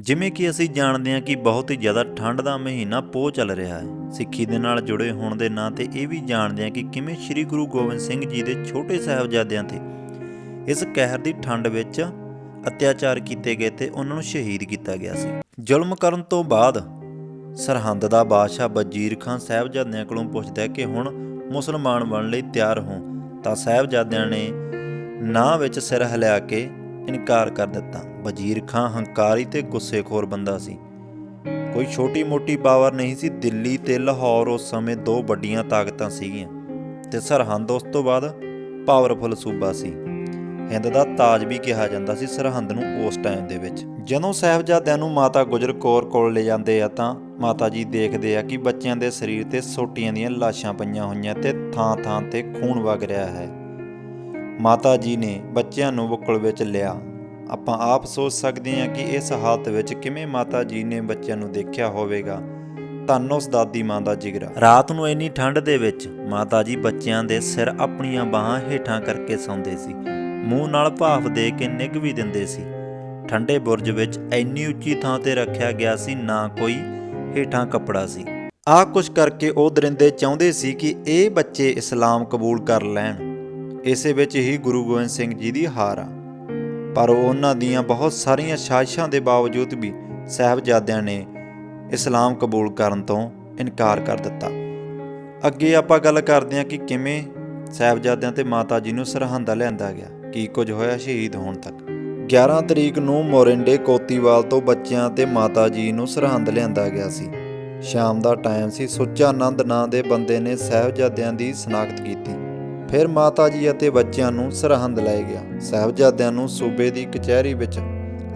ਜਿਵੇਂ ਕਿ ਅਸੀਂ ਜਾਣਦੇ ਹਾਂ ਕਿ ਬਹੁਤ ਹੀ ਜ਼ਿਆਦਾ ਠੰਡ ਦਾ ਮਹੀਨਾ ਪੋਹ ਚੱਲ ਰਿਹਾ ਹੈ। ਸਿੱਖੀ ਦੇ ਨਾਲ ਜੁੜੇ ਹੋਣ ਦੇ ਨਾਂ ਤੇ ਇਹ ਵੀ ਜਾਣਦੇ ਹਾਂ ਕਿ ਕਿਵੇਂ ਸ੍ਰੀ ਗੁਰੂ ਗੋਬਿੰਦ ਸਿੰਘ ਜੀ ਦੇ ਛੋਟੇ ਸਾਹਿਬਜ਼ਾਦਿਆਂ ਤੇ ਇਸ ਕਹਿਰ ਦੀ ਠੰਡ ਵਿੱਚ ਅਤਿਆਚਾਰ ਕੀਤੇ ਗਏ ਤੇ ਉਹਨਾਂ ਨੂੰ ਸ਼ਹੀਦ ਕੀਤਾ ਗਿਆ ਸੀ। ਜ਼ੁਲਮ ਕਰਨ ਤੋਂ ਬਾਅਦ ਸਰਹੰਦ ਦਾ ਬਾਦਸ਼ਾਹ ਵਜ਼ੀਰ ਖਾਨ ਸਾਹਿਬਜ਼ਾਦਿਆਂ ਕੋਲੋਂ ਪੁੱਛਦਾ ਹੈ ਕਿ ਹੁਣ ਮੁਸਲਮਾਨ ਬਣਨ ਲਈ ਤਿਆਰ ਹੋ ਤਾਂ ਸਾਹਿਬਜ਼ਾਦਿਆਂ ਨੇ ਨਾਂ ਵਿੱਚ ਸਿਰ ਹਿਲਾ ਕੇ ਇਨਕਾਰ ਕਰ ਦਿੱਤਾ। ਵਜ਼ੀਰ ਖਾਨ ਹੰਕਾਰੀ ਤੇ ਗੁੱਸੇਖੋਰ ਬੰਦਾ ਸੀ। ਕੋਈ ਛੋਟੀ-ਮੋਟੀ ਪਾਵਰ ਨਹੀਂ ਸੀ, ਦਿੱਲੀ ਤੇ ਲਾਹੌਰ ਉਸ ਸਮੇਂ ਦੋ ਵੱਡੀਆਂ ਤਾਕਤਾਂ ਸੀਗੀਆਂ ਤੇ ਸਰਹੰਦ ਉਸ ਤੋਂ ਬਾਅਦ ਪਾਵਰਫੁਲ ਸੂਬਾ ਸੀ। ਹਿੰਦ ਦਾ ਤਾਜ ਵੀ ਕਿਹਾ ਜਾਂਦਾ ਸੀ ਸਰਹੰਦ ਨੂੰ ਉਸ ਟਾਈਮ ਦੇ ਵਿੱਚ। ਜਦੋਂ ਸਾਹਿਬਜ਼ਾਦਿਆਂ ਨੂੰ ਮਾਤਾ ਗੁਜਰ ਕੌਰ ਕੋਲ ਲੈ ਜਾਂਦੇ ਆ ਤਾਂ ਮਾਤਾ ਜੀ ਦੇਖਦੇ ਆ ਕਿ ਬੱਚਿਆਂ ਦੇ ਸਰੀਰ ਤੇ ਸੋਟੀਆਂ ਦੀਆਂ ਲਾਸ਼ਾਂ ਪਈਆਂ ਹੋਈਆਂ ਤੇ ਥਾਂ-ਥਾਂ ਤੇ ਖੂਨ ਵਗ ਰਿਹਾ ਹੈ। ਮਾਤਾ ਜੀ ਨੇ ਬੱਚਿਆਂ ਨੂੰ ਬੁੱਕਲ ਵਿੱਚ ਲਿਆ। ਆਪਾਂ ਆਪ ਸੋਚ ਸਕਦੇ ਹਾਂ ਕਿ ਇਸ ਹਾਲਤ ਵਿੱਚ ਕਿਵੇਂ ਮਾਤਾ ਜੀ ਨੇ ਬੱਚਿਆਂ ਨੂੰ ਦੇਖਿਆ ਹੋਵੇਗਾ। ਧੰਨ ਉਸ ਦਾਦੀ ਮਾਂ ਦਾ ਜਿਗਰਾ। ਰਾਤ ਨੂੰ ਇੰਨੀ ਠੰਡ ਦੇ ਵਿੱਚ ਮਾਤਾ ਜੀ ਬੱਚਿਆਂ ਦੇ ਸਿਰ ਆਪਣੀਆਂ ਬਾਹਾਂ ਹੇਠਾਂ ਕਰਕੇ ਸੌਂਦੇ ਸੀ। ਮੂੰਹ ਨਾਲ ਭਾਫ ਦੇ ਕੇ ਨਿੱਘ ਵੀ ਦਿੰਦੇ ਸੀ। ਠੰਡੇ ਬੁਰਜ ਵਿੱਚ ਇੰਨੀ ਉੱਚੀ ਥਾਂ ਤੇ ਰੱਖਿਆ ਗਿਆ ਸੀ, ਨਾ ਕੋਈ ਹੇਠਾਂ ਕੱਪੜਾ ਸੀ। ਆਹ ਕੁਛ ਕਰਕੇ ਉਹ ਦਰਿੰਦੇ ਚਾਹੁੰਦੇ ਸੀ ਕਿ ਇਹ ਬੱਚੇ ਇਸਲਾਮ ਕਬੂਲ ਕਰ ਲੈਣ। ਇਸੇ ਵਿੱਚ ਹੀ ਗੁਰੂ ਗੋਬਿੰਦ ਸਿੰਘ ਜੀ ਦੀ ਹਾਰ ਆ। ਪਰ ਉਹਨਾਂ ਦੀਆਂ ਬਹੁਤ ਸਾਰੀਆਂ ਸਾਜ਼ਿਸ਼ਾਂ ਦੇ ਬਾਵਜੂਦ ਵੀ ਸਾਹਿਬਜ਼ਾਦਿਆਂ ਨੇ ਇਸਲਾਮ ਕਬੂਲ ਕਰਨ ਤੋਂ ਇਨਕਾਰ ਕਰ ਦਿੱਤਾ। ਅੱਗੇ ਆਪਾਂ ਗੱਲ ਕਰਦੇ ਹਾਂ ਕਿ ਕਿਵੇਂ ਸਾਹਿਬਜ਼ਾਦਿਆਂ ਤੇ ਮਾਤਾ ਜੀ ਨੂੰ ਸਰਹੰਦਾ ਲਿਆਂਦਾ ਗਿਆ, ਕੀ ਕੁਝ ਹੋਇਆ ਸ਼ਹੀਦ ਹੋਣ ਤੱਕ। 11 ਤਰੀਕ ਨੂੰ ਮੋਰਿੰਡੇ ਕੋਤੀਵਾਲ ਤੋਂ ਬੱਚਿਆਂ ਤੇ ਮਾਤਾ ਜੀ ਨੂੰ ਸਰਹੰਦ ਲਿਆਂਦਾ ਗਿਆ ਸੀ। ਸ਼ਾਮ ਦਾ ਟਾਈਮ ਸੀ, ਸੁੱਚਾ ਆਨੰਦ ਨਾਂ ਦੇ ਬੰਦੇ ਨੇ ਸਾਹਿਬਜ਼ਾਦਿਆਂ ਦੀ ਸ਼ਨਾਖਤ ਕੀਤੀ। ਫਿਰ ਮਾਤਾ ਜੀ ਅਤੇ ਬੱਚਿਆਂ ਨੂੰ ਸਰਹੰਦ ਲੈ ਗਿਆ। ਸਾਹਿਬਜ਼ਾਦਿਆਂ ਨੂੰ ਸੂਬੇ ਦੀ ਕਚਹਿਰੀ ਵਿੱਚ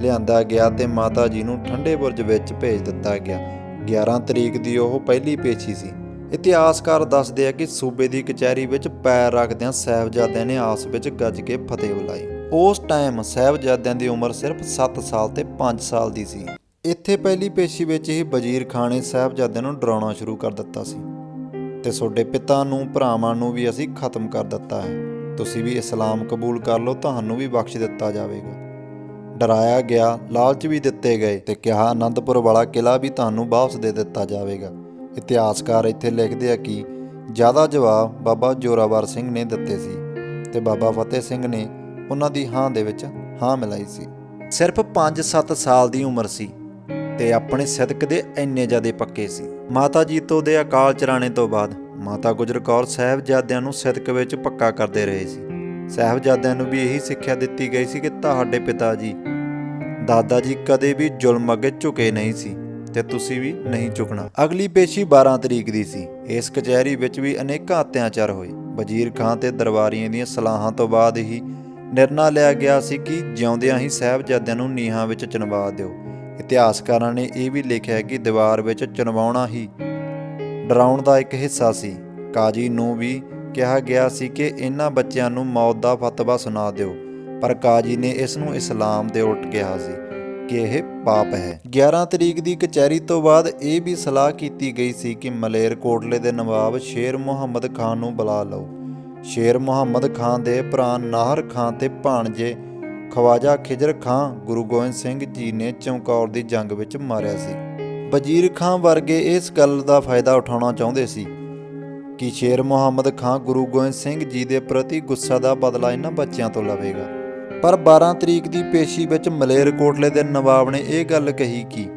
ਲਿਆਂਦਾ ਗਿਆ ਤੇ ਮਾਤਾ ਜੀ ਨੂੰ ਠੰਡੇ ਬੁਰਜ ਵਿੱਚ ਭੇਜ ਦਿੱਤਾ ਗਿਆ। 11 ਤਰੀਕ ਦੀ ਉਹ ਪਹਿਲੀ ਪੇਸ਼ੀ ਸੀ। ਇਤਿਹਾਸਕਾਰ ਦੱਸਦੇ ਆ ਕਿ ਸੂਬੇ ਦੀ ਕਚਹਿਰੀ ਵਿੱਚ ਪੈਰ ਰੱਖਦਿਆਂ ਸਾਹਿਬਜ਼ਾਦਿਆਂ ਨੇ ਆਸ ਵਿੱਚ ਗੱਜ ਕੇ ਫਤਿਹ ਬੁਲਾਈ। ਉਸ ਟਾਈਮ ਸਾਹਿਬਜ਼ਾਦਿਆਂ ਦੀ ਉਮਰ ਸਿਰਫ 7 ਸਾਲ ਤੇ 5 ਸਾਲ ਦੀ ਸੀ। ਇੱਥੇ ਪਹਿਲੀ ਪੇਸ਼ੀ ਵਿੱਚ ਹੀ ਵਜ਼ੀਰ ਖਾਨ ਨੇ ਸਾਹਿਬਜ਼ਾਦਿਆਂ ਨੂੰ ਡਰਾਉਣਾ ਸ਼ੁਰੂ ਕਰ ਦਿੱਤਾ ਸੀ। ਤੇ ਤੁਹਾਡੇ ਪਿਤਾ ਨੂੰ, ਭਰਾਵਾਂ ਨੂੰ ਵੀ ਅਸੀਂ ਖਤਮ ਕਰ ਦਿੱਤਾ ਹੈ। ਤੁਸੀਂ ਵੀ ਇਸਲਾਮ ਕਬੂਲ ਕਰ ਲਓ, ਤੁਹਾਨੂੰ ਵੀ ਬਖਸ਼ ਦਿੱਤਾ ਜਾਵੇਗਾ। ਡਰਾਇਆ ਗਿਆ, ਲਾਲਚ ਵੀ ਦਿੱਤੇ ਗਏ ਤੇ ਕਿਹਾ, ਅਨੰਦਪੁਰ ਵਾਲਾ ਕਿਲਾ ਵੀ ਤੁਹਾਨੂੰ ਵਾਪਸ ਦੇ ਦਿੱਤਾ ਜਾਵੇਗਾ। ਇਤਿਹਾਸਕਾਰ ਇੱਥੇ ਲਿਖਦੇ ਆ ਕਿ ਜ਼ਿਆਦਾ ਜਵਾਬ ਬਾਬਾ ਜੋਰਾਵਰ ਸਿੰਘ ਨੇ ਦਿੱਤੇ ਸੀ ਤੇ ਬਾਬਾ ਫਤਿਹ ਸਿੰਘ ਨੇ ਉਹਨਾਂ ਦੀ ਹਾਂ ਦੇ ਵਿੱਚ ਹਾਂ ਮਿਲਾਈ ਸੀ। ਸਿਰਫ 5-7 ਸਾਲ ਦੀ ਉਮਰ ਸੀ ਤੇ ਆਪਣੇ ਸਿਦਕ ਦੇ ਇੰਨੇ ਜ਼ਿਆਦੇ ਪੱਕੇ ਸੀ। ਮਾਤਾ ਜੀਤੋ ਦੇ ਅਕਾਲ ਚਰਾਣੇ ਤੋਂ ਬਾਅਦ ਮਾਤਾ ਗੁਜਰ ਕੌਰ ਸਾਹਿਬਜ਼ਾਦਿਆਂ ਨੂੰ ਸਿਦਕ ਵਿੱਚ ਪੱਕਾ ਕਰਦੇ ਰਹੇ ਸੀ। ਸਾਹਿਬਜ਼ਾਦਿਆਂ ਨੂੰ ਵੀ ਇਹੀ ਸਿੱਖਿਆ ਦਿੱਤੀ ਗਈ ਸੀ ਕਿ ਤੁਹਾਡੇ ਪਿਤਾ ਜੀ, ਦਾਦਾ ਜੀ ਕਦੇ ਵੀ ਜ਼ੁਲਮ ਅੱਗੇ ਝੁਕੇ ਨਹੀਂ ਸੀ ਤੇ ਤੁਸੀਂ ਵੀ ਨਹੀਂ ਝੁਕਣਾ। ਅਗਲੀ ਪੇਸ਼ੀ 12 ਤਰੀਕ ਦੀ ਸੀ। ਇਸ ਕਚਹਿਰੀ ਵਿੱਚ ਵੀ ਅਨੇਕਾਂ ਅਤਿਆਚਾਰ ਹੋਏ। ਵਜ਼ੀਰ ਖਾਨ ਤੇ ਦਰਬਾਰੀਆਂ ਦੀਆਂ ਸਲਾਹਾਂ ਤੋਂ ਬਾਅਦ ਹੀ ਨਿਰਣਾ ਲਿਆ ਗਿਆ ਸੀ ਕਿ ਜਿਉਂਦਿਆਂ ਹੀ ਸਾਹਿਬਜ਼ਾਦਿਆਂ ਨੂੰ ਨੀਹਾਂ ਵਿੱਚ ਚਿਣਵਾ ਦਿਓ। ਇਤਿਹਾਸਕਾਰਾਂ ਨੇ ਇਹ ਵੀ ਲਿਖਿਆ ਕਿ ਦੀਵਾਰ ਵਿੱਚ ਚਿਣਵਾਉਣਾ ਹੀ ਡਰਾਉਣ ਦਾ ਇੱਕ ਹਿੱਸਾ ਸੀ। ਕਾਜੀ ਨੂੰ ਵੀ ਕਿਹਾ ਗਿਆ ਸੀ ਕਿ ਇਹਨਾਂ ਬੱਚਿਆਂ ਨੂੰ ਮੌਤ ਦਾ ਫਤਵਾ ਸੁਣਾ ਦਿਓ, ਪਰ ਕਾਜੀ ਨੇ ਇਸ ਨੂੰ ਇਸਲਾਮ ਦੇ ਉਲਟ ਕਿਹਾ ਸੀ ਕਿ ਇਹ ਪਾਪ ਹੈ। 11 ਤਰੀਕ ਦੀ ਕਚਹਿਰੀ ਤੋਂ ਬਾਅਦ ਇਹ ਵੀ ਸਲਾਹ ਕੀਤੀ ਗਈ ਸੀ ਕਿ ਮਲੇਰ ਕੋਟਲੇ ਦੇ ਨਵਾਬ ਸ਼ੇਰ ਮੁਹੰਮਦ ਖਾਨ ਨੂੰ ਬੁਲਾ ਲਓ। ਸ਼ੇਰ ਮੁਹੰਮਦ ਖਾਨ ਦੇ ਭਰਾ ਨਾਹਰ ਖਾਨ ਤੇ ਭਾਣਜੇ ਖਵਾਜਾ ਖਿਜਰ ਖਾਂ ਗੁਰੂ ਗੋਬਿੰਦ ਸਿੰਘ ਜੀ ਨੇ ਚਮਕੌਰ ਦੀ ਜੰਗ ਵਿੱਚ ਮਾਰਿਆ ਸੀ। ਵਜ਼ੀਰ ਖਾਂ ਵਰਗੇ ਇਸ ਗੱਲ ਦਾ ਫਾਇਦਾ ਉਠਾਉਣਾ ਚਾਹੁੰਦੇ ਸੀ ਕਿ ਸ਼ੇਰ ਮੁਹੰਮਦ ਖਾਂ ਗੁਰੂ ਗੋਬਿੰਦ ਸਿੰਘ ਜੀ ਦੇ ਪ੍ਰਤੀ ਗੁੱਸਾ ਦਾ ਬਦਲਾ ਇਹਨਾਂ ਬੱਚਿਆਂ ਤੋਂ ਲਵੇਗਾ। ਪਰ 12 ਤਰੀਕ ਦੀ ਪੇਸ਼ੀ ਵਿੱਚ ਮਲੇਰਕੋਟਲੇ ਦੇ ਨਵਾਬ ਨੇ ਇਹ ਗੱਲ ਕਹੀ ਕਿ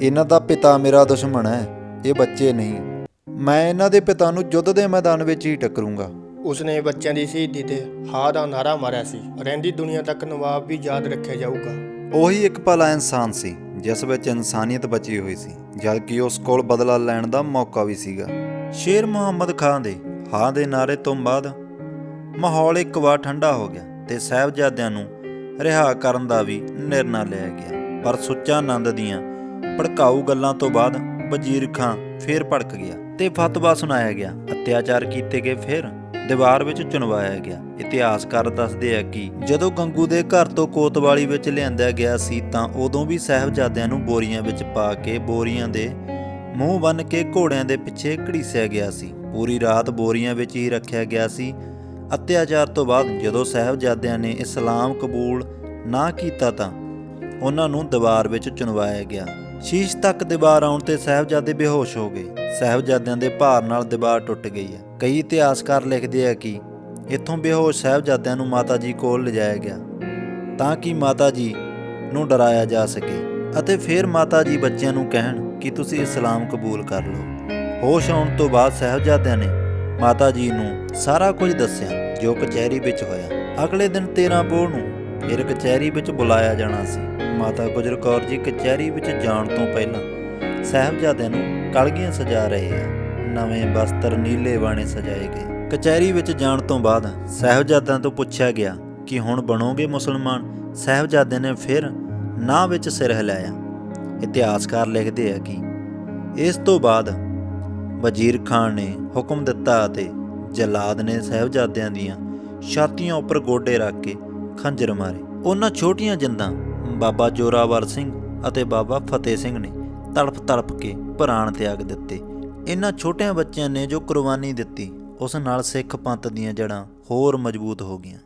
ਇਹਨਾਂ ਦਾ ਪਿਤਾ ਮੇਰਾ ਦੁਸ਼ਮਣ ਹੈ, ਇਹ ਬੱਚੇ ਨਹੀਂ। ਮੈਂ ਇਹਨਾਂ ਦੇ ਪਿਤਾ ਨੂੰ ਯੁੱਧ ਦੇ ਮੈਦਾਨ ਵਿੱਚ ਹੀ ਟੱਕਰੂੰਗਾ। ਉਸਨੇ ਬੱਚਿਆਂ ਦੀ ਸ਼ਹੀਦੀ ਤੇ ਹਾਂ ਦਾ ਨਾਰਾ ਮਾਰਿਆ ਸੀ। ਰਹਿੰਦੀ ਦੁਨੀਆ ਤੱਕ ਨਵਾਬ ਵੀ ਯਾਦ ਰੱਖਿਆ ਜਾਊਗਾ। ਉਹੀ ਇੱਕ ਭਲਾ ਇਨਸਾਨ ਸੀ, ਜਿਸ ਵਿੱਚ ਇਨਸਾਨੀਅਤ ਬਚੀ ਹੋਈ ਸੀ ਜਦ ਉਸ ਕੋਲ ਬਦਲਾ ਲੈਣ ਦਾ ਮੌਕਾ ਵੀ ਸੀਗਾ। ਸ਼ੇਰ ਮੁਹੰਮਦ ਖਾਨ ਦੇ ਹਾਂ ਦੇ ਨਾਰੇ ਤੋਂ ਬਾਅਦ ਮਾਹੌਲ ਇੱਕ ਵਾਰ ਠੰਡਾ ਹੋ ਗਿਆ ਤੇ ਸਾਹਿਬਜ਼ਾਦਿਆਂ ਨੂੰ ਰਿਹਾ ਕਰਨ ਦਾ ਵੀ ਨਿਰਣਾ ਲਿਆ ਗਿਆ। ਪਰ ਸੁੱਚਾ ਆਨੰਦ ਦੀਆਂ ਭੜਕਾਊ ਗੱਲਾਂ ਤੋਂ ਬਾਅਦ ਵਜ਼ੀਰ ਖਾਂ ਫੇਰ ਭੜਕ ਗਿਆ ਤੇ ਫਤਵਾ ਸੁਣਾਇਆ ਗਿਆ। ਅਤਿਆਚਾਰ ਕੀਤੇ ਗਏ ਫਿਰ ਦੀਵਾਰ ਵਿੱਚ ਚੁਣਵਾਇਆ ਗਿਆ। ਇਤਿਹਾਸਕਾਰ ਦੱਸਦੇ ਆ ਕਿ ਜਦੋਂ ਗੰਗੂ ਦੇ ਘਰ ਤੋਂ ਕੋਤਵਾਲੀ ਵਿੱਚ ਲਿਆਂਦਾ ਗਿਆ ਸੀ ਤਾਂ ਉਦੋਂ ਵੀ ਸਾਹਿਬਜ਼ਾਦਿਆਂ ਨੂੰ ਬੋਰੀਆਂ ਵਿੱਚ ਪਾ ਕੇ ਬੋਰੀਆਂ ਦੇ ਮੂੰਹ ਬੰਨ ਕੇ ਘੋੜਿਆਂ ਦੇ ਪਿੱਛੇ ਘੜੀਸਿਆ ਗਿਆ ਸੀ। ਪੂਰੀ ਰਾਤ ਬੋਰੀਆਂ ਵਿੱਚ ਹੀ ਰੱਖਿਆ ਗਿਆ ਸੀ। ਅਤਿਆਚਾਰ ਤੋਂ ਬਾਅਦ ਜਦੋਂ ਸਾਹਿਬਜ਼ਾਦਿਆਂ ਨੇ ਇਸਲਾਮ ਕਬੂਲ ਨਾ ਕੀਤਾ ਤਾਂ ਉਹਨਾਂ ਨੂੰ ਦੀਵਾਰ ਵਿੱਚ ਚੁਣਵਾਇਆ ਗਿਆ। ਸ਼ੀਸ਼ ਤੱਕ ਦੀਵਾਰ ਆਉਣ ਤੇ ਸਾਹਿਬਜ਼ਾਦੇ ਬੇਹੋਸ਼ ਹੋ ਗਏ। ਸਾਹਿਬਜ਼ਾਦਿਆਂ ਦੇ ਭਾਰ ਨਾਲ ਦੀਵਾਰ ਟੁੱਟ ਗਈ ਹੈ। ਕਈ ਇਤਿਹਾਸਕਾਰ ਲਿਖਦੇ ਆ ਕਿ ਇੱਥੋਂ ਬੇਹੋਸ਼ ਸਾਹਿਬਜ਼ਾਦਿਆਂ ਨੂੰ ਮਾਤਾ ਜੀ ਕੋਲ ਲਿਜਾਇਆ ਗਿਆ, ਤਾਂ ਕਿ ਮਾਤਾ ਜੀ ਨੂੰ ਡਰਾਇਆ ਜਾ ਸਕੇ ਅਤੇ ਫਿਰ ਮਾਤਾ ਜੀ ਬੱਚਿਆਂ ਨੂੰ ਕਹਿਣ ਕਿ ਤੁਸੀਂ ਇਸਲਾਮ ਕਬੂਲ ਕਰ ਲਓ। ਹੋਸ਼ ਆਉਣ ਤੋਂ ਬਾਅਦ ਸਾਹਿਬਜ਼ਾਦਿਆਂ ਨੇ ਮਾਤਾ ਜੀ ਨੂੰ ਸਾਰਾ ਕੁਝ ਦੱਸਿਆ, ਜੋ ਕਚਹਿਰੀ ਵਿੱਚ ਹੋਇਆ। ਅਗਲੇ ਦਿਨ 13 ਬੋਹ ਨੂੰ ਫਿਰ ਕਚਹਿਰੀ ਵਿੱਚ ਬੁਲਾਇਆ ਜਾਣਾ ਸੀ। ਮਾਤਾ ਗੁਜਰ ਕੌਰ ਜੀ ਕਚਹਿਰੀ ਵਿੱਚ ਜਾਣ ਤੋਂ ਪਹਿਲਾਂ ਸਾਹਿਬਜ਼ਾਦਿਆਂ ਨੂੰ ਕਲਗੀਆਂ ਸਜਾ ਰਹੇ ਆ। ਨਵੇਂ ਬਸਤਰ ਨੀਲੇ ਬਾਣੇ ਸਜਾਏ ਗਏ। ਕਚਹਿਰੀ ਵਿੱਚ ਜਾਣ ਤੋਂ ਬਾਅਦ ਸਾਹਿਬਜ਼ਾਦਿਆਂ ਤੋਂ ਪੁੱਛਿਆ ਗਿਆ ਕਿ ਹੁਣ ਬਣੋਗੇ ਮੁਸਲਮਾਨ? ਸਾਹਿਬਜ਼ਾਦਿਆਂ ਨੇ ਫਿਰ ਨਾ ਵਿੱਚ ਸਿਰ ਹਿਲਾਇਆ। ਇਤਿਹਾਸਕਾਰ ਲਿਖਦੇ ਆ ਕਿ ਇਸ ਤੋਂ ਬਾਅਦ ਵਜ਼ੀਰ ਖਾਨ ਨੇ ਹੁਕਮ ਦਿੱਤਾ ਅਤੇ ਜਲਾਦ ਨੇ ਸਾਹਿਬਜ਼ਾਦਿਆਂ ਦੀਆਂ ਛਾਤੀਆਂ ਉੱਪਰ ਗੋਡੇ ਰੱਖ ਕੇ ਖੰਜਰ ਮਾਰੇ। ਉਹਨਾਂ ਛੋਟੀਆਂ ਜਿੰਦਾਂ ਬਾਬਾ ਜੋਰਾਵਰ ਸਿੰਘ ਅਤੇ ਬਾਬਾ ਫਤਿਹ ਸਿੰਘ ਨੇ ਤੜਪ ਤੜਪ ਕੇ ਪ੍ਰਾਣ ਤਿਆਗ ਦਿੱਤੇ। ਇਹਨਾਂ ਛੋਟਿਆਂ ਬੱਚਿਆਂ ਨੇ ਜੋ ਕੁਰਬਾਨੀ ਦਿੱਤੀ, ਉਸ ਨਾਲ ਸਿੱਖ ਪੰਥ ਦੀਆਂ ਜੜ੍ਹਾਂ ਹੋਰ ਮਜ਼ਬੂਤ ਹੋ ਗਈਆਂ।